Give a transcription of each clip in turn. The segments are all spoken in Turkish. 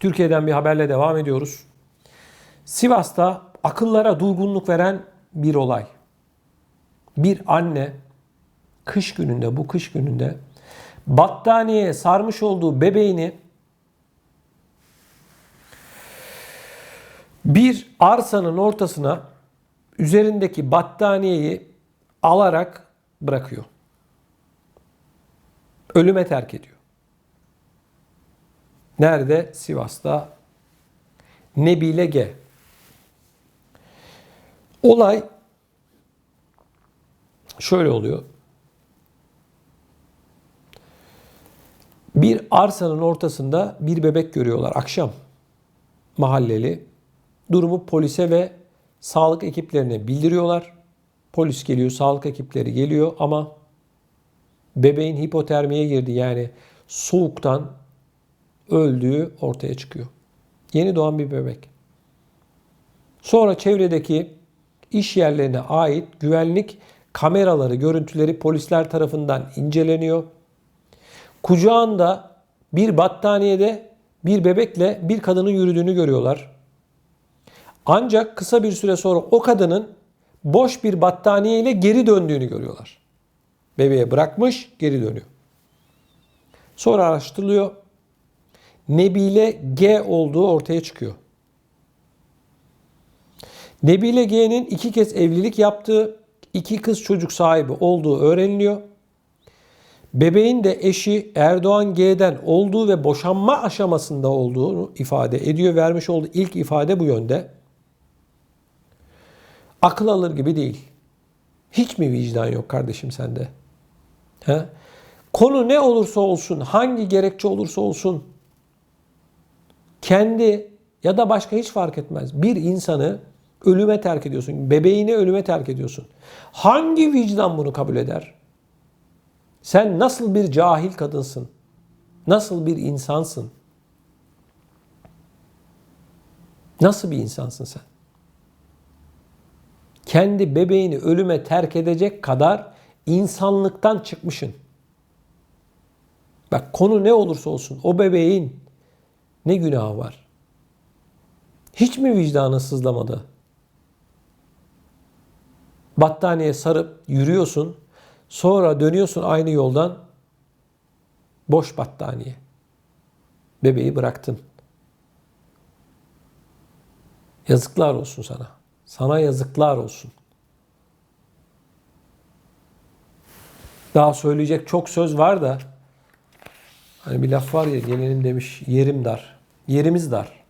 Türkiye'den bir haberle devam ediyoruz. Sivas'ta akıllara durgunluk veren bir olay. Bir anne kış gününde, bu kış gününde battaniyeye sarmış olduğu bebeğini bir arsanın ortasına üzerindeki battaniyeyi alarak bırakıyor. Ölüme terk ediyor. Nerede? Sivas'ta. Nebile G. Olay şöyle oluyor. Bir arsanın ortasında bir bebek görüyorlar akşam. Mahalleli. Durumu polise ve sağlık ekiplerine bildiriyorlar. Polis geliyor, sağlık ekipleri geliyor ama bebeğin hipotermiye girdi yani soğuktan öldüğü ortaya çıkıyor. Yeni doğan bir bebek. Sonra çevredeki iş yerlerine ait güvenlik kameraları, görüntüleri polisler tarafından inceleniyor. Kucağında bir battaniyede bir bebekle bir kadının yürüdüğünü görüyorlar. Ancak kısa bir süre sonra o kadının boş bir battaniye ile geri döndüğünü görüyorlar. Bebeğe bırakmış, geri dönüyor. Sonra araştırılıyor. Nebile G olduğu ortaya çıkıyor. Nebile G'nin iki kez evlilik yaptığı, iki kız çocuk sahibi olduğu öğreniliyor. Bebeğin de eşi Erdoğan G'den olduğu ve boşanma aşamasında olduğunu ifade ediyor. Vermiş olduğu ilk ifade bu yönde. Akıl alır gibi değil. Hiç mi vicdan yok kardeşim sende? He? Konu ne olursa olsun, hangi gerekçe olursa olsun kendi ya da başka hiç fark etmez. Bir insanı ölüme terk ediyorsun. Bebeğini ölüme terk ediyorsun. Hangi vicdan bunu kabul eder? Sen nasıl bir cahil kadınsın? Nasıl bir insansın? Nasıl bir insansın sen? Kendi bebeğini ölüme terk edecek kadar insanlıktan çıkmışsın. Bak konu ne olursa olsun o bebeğin ne günahı var? Hiç mi vicdanı sızlamadı? Battaniye sarıp yürüyorsun. Sonra dönüyorsun aynı yoldan. Boş battaniye. Bebeği bıraktın. Yazıklar olsun sana. Sana yazıklar olsun. Daha söyleyecek çok söz var da hani bir laf var ya gelenim demiş yerim dar. Yerimiz dar.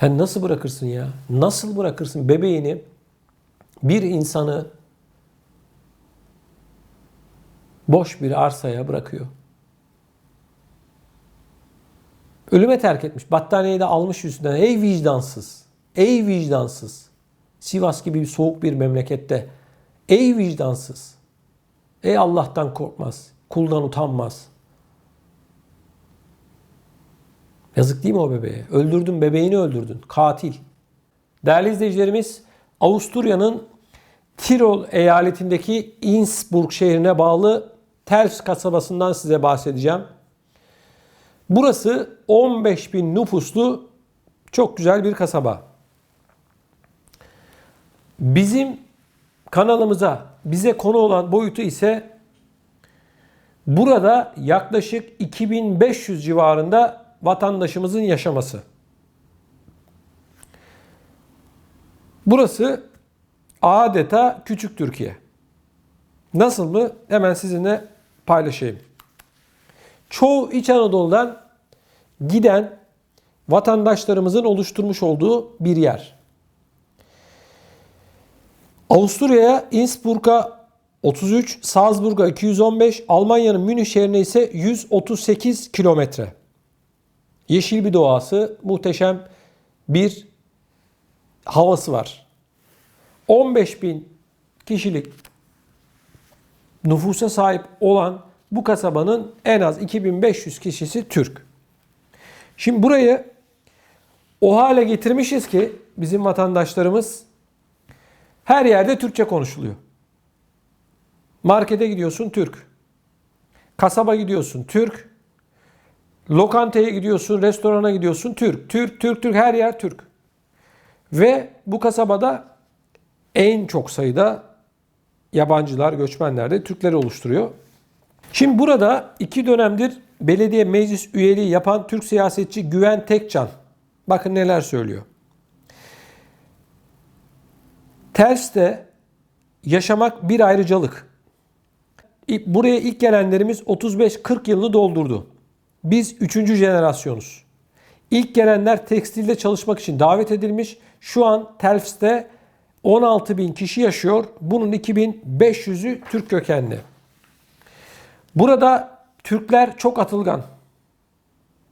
Sen nasıl bırakırsın ya? Nasıl bırakırsın bebeğini bir insanı boş bir arsaya bırakıyor. Ölüme terk etmiş. Battaniyeyi de almış üstünden. Ey vicdansız. Ey vicdansız. Sivas gibi soğuk bir memlekette. Ey vicdansız. Ey Allah'tan korkmaz. Kuldan utanmaz. Yazık değil mi o bebeğe? Öldürdün, bebeğini öldürdün. Katil. Değerli izleyicilerimiz, Avusturya'nın Tirol eyaletindeki Innsbruck şehrine bağlı Tels kasabasından size bahsedeceğim. Burası 15 bin nüfuslu çok güzel bir kasaba. Bizim kanalımıza bize konu olan boyutu ise burada yaklaşık 2500 civarında vatandaşımızın yaşaması. Burası adeta küçük Türkiye. Nasıl mı? Hemen sizinle paylaşayım. Çoğu İç Anadolu'dan giden vatandaşlarımızın oluşturmuş olduğu bir yer. Avusturya'ya Innsbruck'a 33, Salzburg'a 215, Almanya'nın Münih şehrine ise 138 kilometre. Yeşil bir doğası, muhteşem bir havası var. 15 bin kişilik nüfusa sahip olan bu kasabanın en az 2500 kişisi Türk. Şimdi burayı o hale getirmişiz ki bizim vatandaşlarımız her yerde Türkçe konuşuluyor. Markete gidiyorsun Türk. Kasaba gidiyorsun Türk. Lokantaya gidiyorsun, restorana gidiyorsun, Türk. Türk, Türk, Türk, her yer Türk. Ve bu kasabada en çok sayıda yabancılar, göçmenler de Türkleri oluşturuyor. Şimdi burada iki dönemdir belediye meclis üyeliği yapan Türk siyasetçi Güven Tekcan. Bakın neler söylüyor. Ters'te yaşamak bir ayrıcalık. Buraya ilk gelenlerimiz 35-40 yılını doldurdu. Biz 3. jenerasyonuz. İlk gelenler tekstilde çalışmak için davet edilmiş. Şu an Telfs'te 16 bin kişi yaşıyor. Bunun 2500'ü Türk kökenli. Burada Türkler çok atılgan.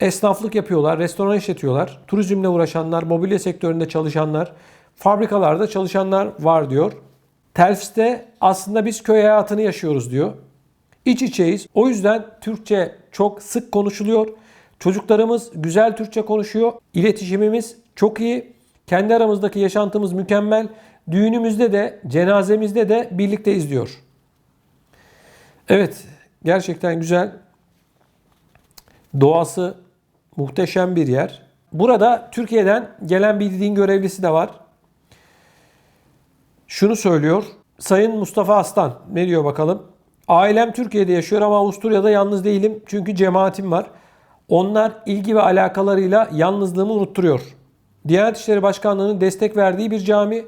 Esnaflık yapıyorlar, restoran işletiyorlar, turizmle uğraşanlar, mobilya sektöründe çalışanlar, fabrikalarda çalışanlar var diyor. Telfs'te aslında biz köy hayatını yaşıyoruz diyor. İç içeyiz. O yüzden Türkçe çok sık konuşuluyor. Çocuklarımız güzel Türkçe konuşuyor. İletişimimiz çok iyi. Kendi aramızdaki yaşantımız mükemmel. Düğünümüzde de, cenazemizde de birlikteyiz diyor. Evet, gerçekten güzel. Doğası muhteşem bir yer. Burada Türkiye'den gelen bir din görevlisi de var. Şunu söylüyor. Sayın Mustafa Aslan ne diyor bakalım? Ailem Türkiye'de yaşıyor ama Avusturya'da yalnız değilim çünkü cemaatim var. Onlar ilgi ve alakalarıyla yalnızlığımı unutturuyor. Diyanet İşleri Başkanlığı'nın destek verdiği bir cami,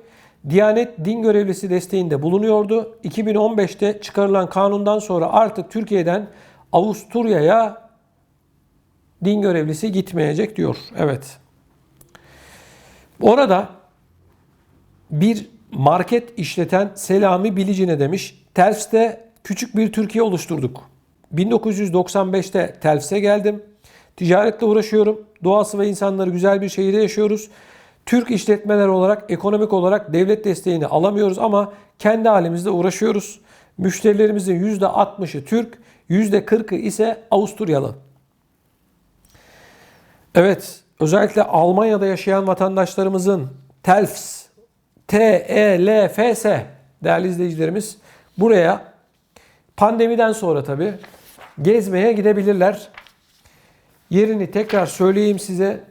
Diyanet din görevlisi desteğinde bulunuyordu. 2015'te çıkarılan kanundan sonra artık Türkiye'den Avusturya'ya din görevlisi gitmeyecek diyor. Evet. Orada bir market işleten Selami Bilici ne demiş? Telfs'te küçük bir Türkiye oluşturduk. 1995'te Telfs'e geldim. Ticaretle uğraşıyorum. Doğası ve insanları güzel bir şehirde yaşıyoruz. Türk işletmeler olarak ekonomik olarak devlet desteğini alamıyoruz ama kendi halimizde uğraşıyoruz. Müşterilerimizin %60'ı Türk, %40'ı ise Avusturyalı. Evet, özellikle Almanya'da yaşayan vatandaşlarımızın TELFS, T-E-L-F-S değerli izleyicilerimiz buraya pandemiden sonra tabi gezmeye gidebilirler. Yerini tekrar söyleyeyim size.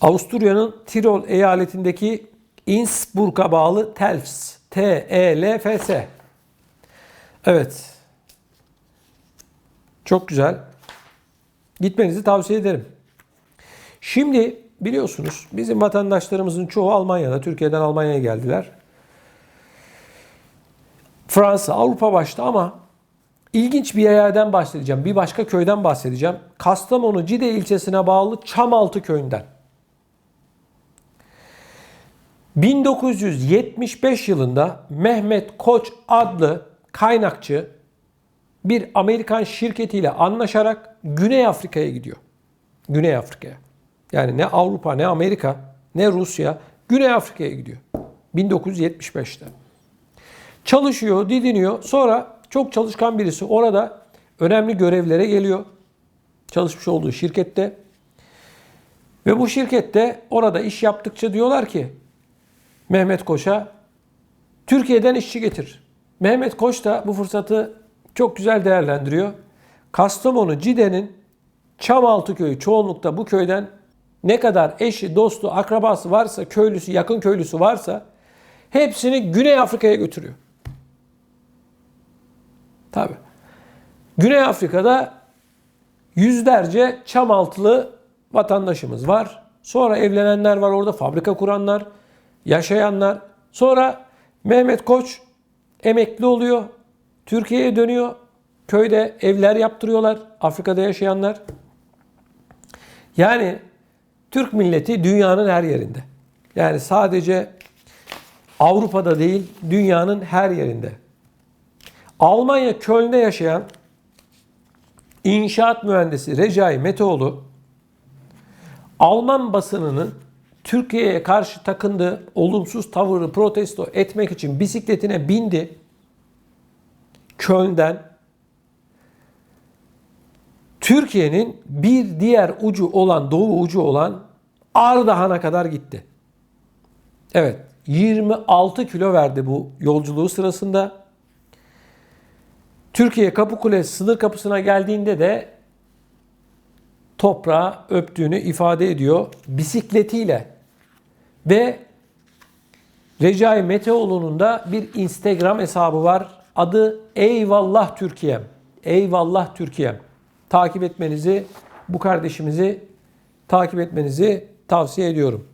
Avusturya'nın Tirol eyaletindeki Innsbruck'a bağlı Telfs. T-E-L-F-S. Evet. Çok güzel. Gitmenizi tavsiye ederim. Şimdi biliyorsunuz bizim vatandaşlarımızın çoğu Almanya'da, Türkiye'den Almanya'ya geldiler. Fransa, Avrupa başta ama ilginç bir yerden bahsedeceğim. Bir başka köyden bahsedeceğim. Kastamonu Cide ilçesine bağlı Çamaltı köyünden. 1975 yılında Mehmet Koç adlı kaynakçı bir Amerikan şirketiyle anlaşarak Güney Afrika'ya gidiyor. Güney Afrika'ya. Yani ne Avrupa ne Amerika ne Rusya Güney Afrika'ya gidiyor. 1975'te. Çalışıyor, didiniyor. Sonra çok çalışkan birisi orada önemli görevlere geliyor. Çalışmış olduğu şirkette. Ve bu şirkette orada iş yaptıkça diyorlar ki Mehmet Koç'a Türkiye'den işçi getir. Mehmet Koç da bu fırsatı çok güzel değerlendiriyor. Kastamonu Cide'nin Çamaltı köyü çoğunlukta bu köyden ne kadar eşi, dostu, akrabası varsa, köylüsü, yakın köylüsü varsa hepsini Güney Afrika'ya götürüyor. Tabi. Güney Afrika'da yüzlerce Çamaltılı vatandaşımız var. Sonra evlenenler var orada, fabrika kuranlar, yaşayanlar. Sonra Mehmet Koç emekli oluyor. Türkiye'ye dönüyor. Köyde evler yaptırıyorlar. Afrika'da yaşayanlar. Yani Türk milleti dünyanın her yerinde. Yani sadece Avrupa'da değil, dünyanın her yerinde. Almanya Köln'de yaşayan inşaat mühendisi Recai Meteoğlu Alman basınının Türkiye'ye karşı takındığı olumsuz tavırı protesto etmek için bisikletine bindi. Köln'den Türkiye'nin bir diğer ucu olan, doğu ucu olan Ardahan'a kadar gitti. Evet, 26 kilo verdi bu yolculuğu sırasında. Türkiye Kapıkule sınır kapısına geldiğinde de toprağı öptüğünü ifade ediyor bisikletiyle. Ve Recai Meteoğlu'nun da bir Instagram hesabı var. Adı Eyvallah Türkiye'm. Eyvallah Türkiye'm. Takip etmenizi, bu kardeşimizi takip etmenizi tavsiye ediyorum.